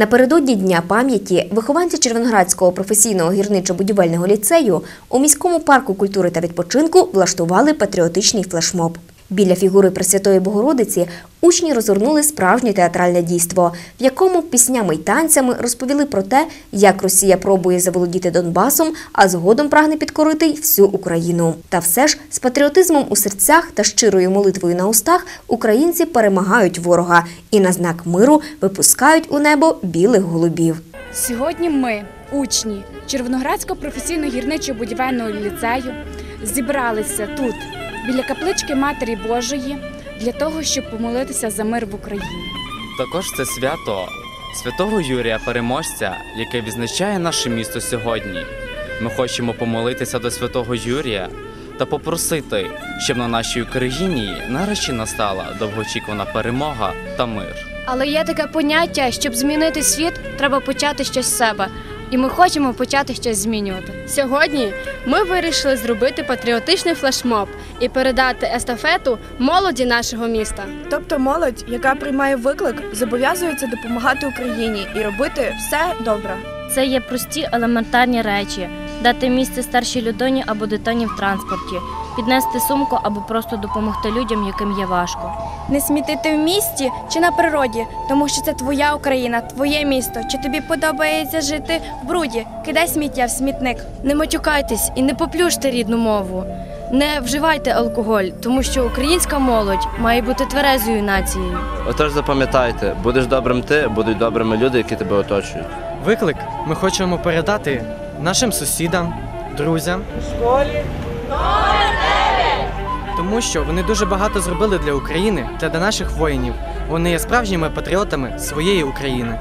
Напередодні Дня пам'яті вихованці Червоноградського професійного гірничо-будівельного ліцею у міському парку культури та відпочинку влаштували патріотичний флешмоб. Біля фігури Пресвятої Богородиці учні розгорнули справжнє театральне дійство, в якому піснями й танцями розповіли про те, як Росія пробує заволодіти Донбасом, а згодом прагне підкорити й всю Україну. Та все ж з патріотизмом у серцях та щирою молитвою на устах українці перемагають ворога і на знак миру випускають у небо білих голубів. Сьогодні ми, учні Червоноградського професійно-гірничого будівельного ліцею, зібралися тут, біля каплички Матері Божої, для того, щоб помолитися за мир в Україні. Також це свято святого Юрія Переможця, яке відзначає наше місто сьогодні. Ми хочемо помолитися до святого Юрія та попросити, щоб на нашій Україні нарешті настала довгоочікувана перемога та мир. Але є таке поняття, щоб змінити світ, треба почати щось з себе. І ми хочемо почати щось змінювати. Сьогодні ми вирішили зробити патріотичний флешмоб і передати естафету молоді нашого міста. Тобто молодь, яка приймає виклик, зобов'язується допомагати Україні і робити все добре. Це є прості елементарні речі: дати місце старшій людині або дитині в транспорті, піднести сумку або просто допомогти людям, яким є важко. Не смітити в місті чи на природі, тому що це твоя Україна, твоє місто. Чи тобі подобається жити в бруді? Кидай сміття в смітник. Не матюкайтесь і не поплюжте рідну мову. Не вживайте алкоголь, тому що українська молодь має бути тверезою нацією. Отож запам'ятайте, будеш добрим ти, будуть добрими люди, які тебе оточують. Виклик ми хочемо передати нашим сусідам, друзям. школі Тому що вони дуже багато зробили для України, та для наших воїнів. Вони є справжніми патріотами своєї України.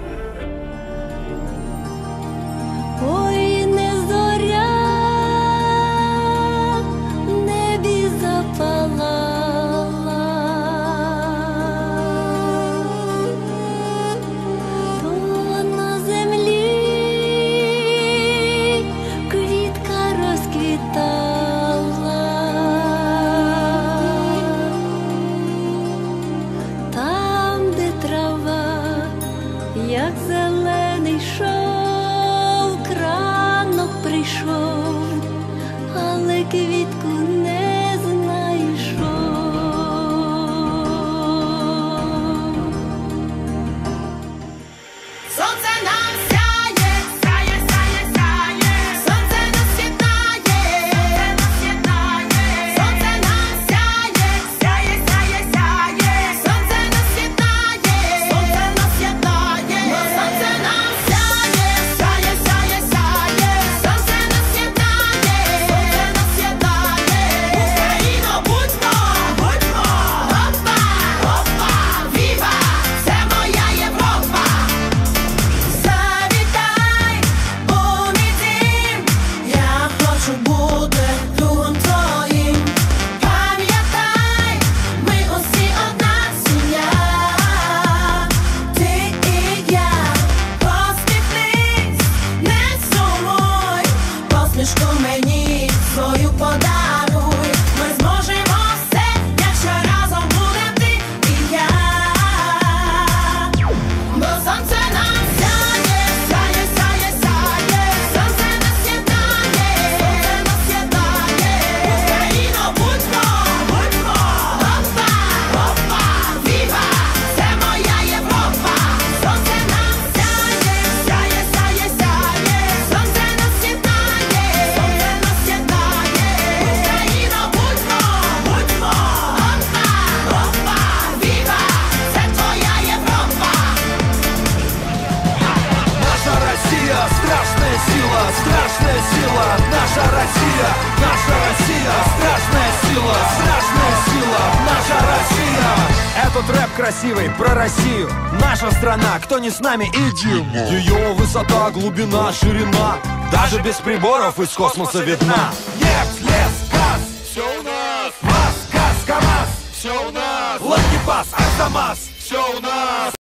Наша Россия, наша Россия, страшная сила, страшная сила. Наша Россия. Этот рэп красивый про Россию. Наша страна, кто не с нами, иди. Ее высота, глубина, ширина. Даже без приборов из космоса видна. Нефть, лес, газ, все у нас. Маз, газ, КамАЗ, все у нас. Лангепас, Арзамас, все у нас.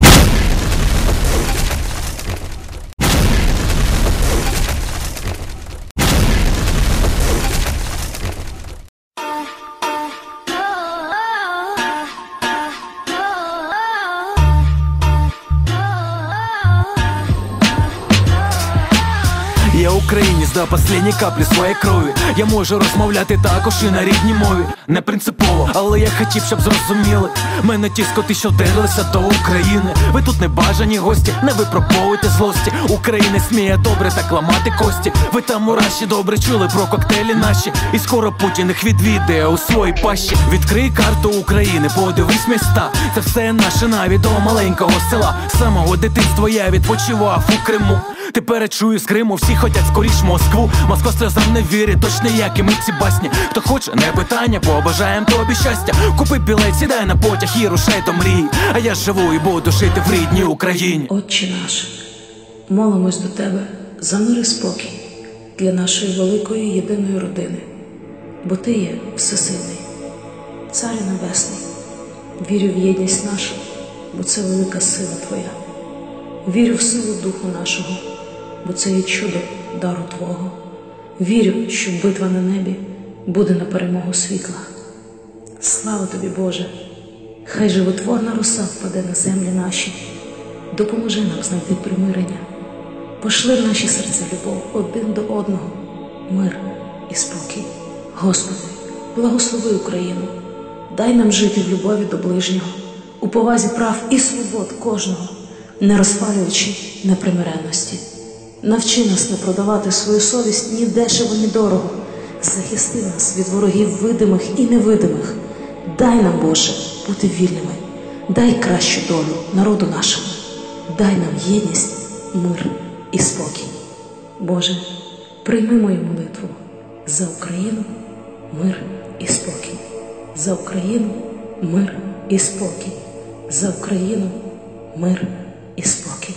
Українець до останньої каплі своєї крові. Я можу розмовляти також і на рідній мові. Не принципово, але я хотів, щоб зрозуміли. Мене ті скоти, що вдерлися до України. Ви тут не бажані гості, не випробовуйте злості. Україна сміє добре так ламати кості. Ви там у Раші добре чули про коктейлі наші. І скоро Путін їх відвідає у своїй пащі. Відкрий карту України, подивись міста. Це все наше навіть до маленького села. Самого дитинства я відпочивав у Криму. Тепер чую з Криму, всі хотять скоріш Москву. Москва сльозам не вірить, точно як і ми ці басні. Хто хоче, не питання, побажаєм тобі щастя. Купи білет, сідай на потяг і рушай до мрії. А я живу і буду жити в рідній Україні. Отче наш, молимось до Тебе за мир і спокій для нашої великої єдиної родини, бо Ти є всесильний, Царю Небесний, вірю в єдність нашу, бо це велика сила Твоя. Вірю в силу Духу нашого, бо це є чудо дару Твого. Вірю, що битва на небі буде на перемогу світла. Слава тобі, Боже! Хай животворна роса впаде на землі наші, допоможи нам знайти примирення, пошли в наші серця любов один до одного, мир і спокій. Господи, благослови Україну, дай нам жити в любові до ближнього, у повазі прав і свобод кожного, не розпалюючи непримиренності. Навчи нас не продавати свою совість ні дешево, ні дорого. Захисти нас від ворогів видимих і невидимих. Дай нам, Боже, бути вільними, дай кращу долю народу нашому, дай нам єдність, мир і спокій. Боже, прийми мою молитву за Україну, мир і спокій, за Україну, мир і спокій, за Україну, мир і спокій.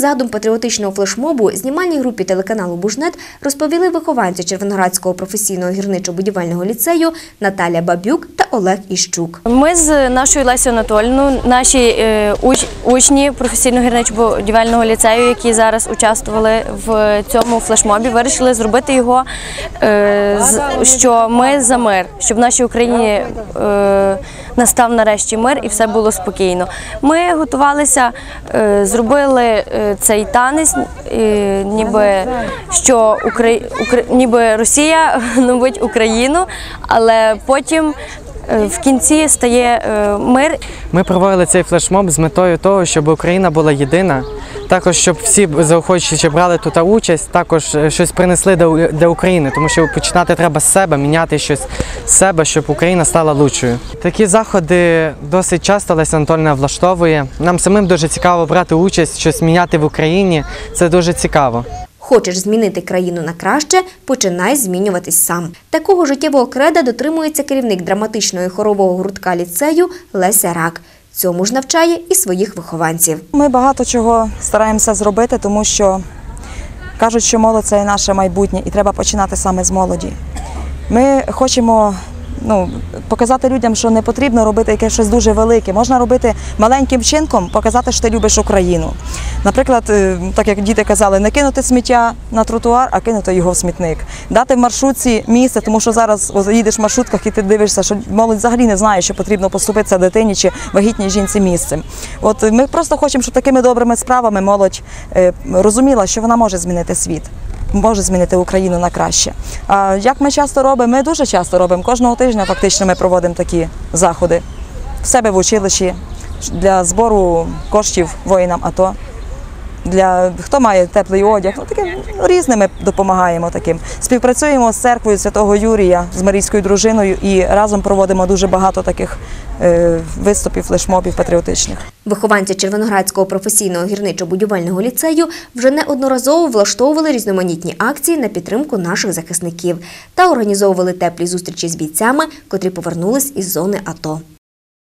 Задум патріотичного флешмобу знімальній групі телеканалу Бужнет розповіли вихованці Червоноградського професійного гірничо-будівельного ліцею Наталя Бабюк та Олег Іщук. Ми з нашою Лесією Анатольовною, наші е, уч- учні професійного гірничо-будівельного ліцею, які зараз участвували в цьому флешмобі, вирішили зробити його, е, що ми за мир, щоб в нашій Україні е, настав нарешті мир і все було спокійно. Ми готувалися, зробили цей танець, ніби що Украї... Укра- ніби Росія гнобить Україну, але потім. е, В кінці стає е, мир, Ми проводили цей флешмоб з метою того, щоб Україна була єдина. Також щоб всі заохочуючи брали тут участь, також е, щось принесли до, України, тому що починати треба з себе, міняти щось себе, щоб Україна стала лучшою. Такі заходи досить часто Леся Анатольовна влаштовує. Нам самим дуже цікаво брати участь, щось міняти в Україні. Це дуже цікаво. Хочеш змінити країну на краще, починай змінюватись сам. Такого життєвого креда дотримується керівник драматичного і хорового гуртка ліцею Леся Рак. Цьому ж навчає і своїх вихованців. Ми багато чого стараємося зробити, тому що кажуть, що молодь це і наше майбутнє, і треба починати саме з молоді. Ми хочемо ну, показати людям, що не потрібно робити якесь щось дуже велике. Можна робити маленьким чинком, показати, що ти любиш Україну. Наприклад, е, так як діти казали, не кинути сміття на тротуар, а кинути його в смітник. Дати в маршрутці місце, тому що зараз їдеш в маршрутках і ти дивишся, що молодь взагалі не знає, що потрібно поступитися дитині чи вагітній жінці місцем. От ми просто хочемо, щоб такими добрими справами молодь е, розуміла, що вона може змінити світ. Може змінити Україну на краще. А як ми часто робимо? Ми дуже часто робимо. Кожного тижня фактично ми проводимо такі заходи в себе в училищі для збору коштів воїнам АТО. Для хто має теплий одяг, ну ну, різними допомагаємо таким. Співпрацюємо з церквою Святого Юрія, з Марійською дружиною і разом проводимо дуже багато таких виступів, флешмобів патріотичних. Вихованці Червоноградського професійного гірничо-будівельного ліцею вже неодноразово влаштовували різноманітні акції на підтримку наших захисників та організовували теплі зустрічі з бійцями, котрі повернулись із зони АТО.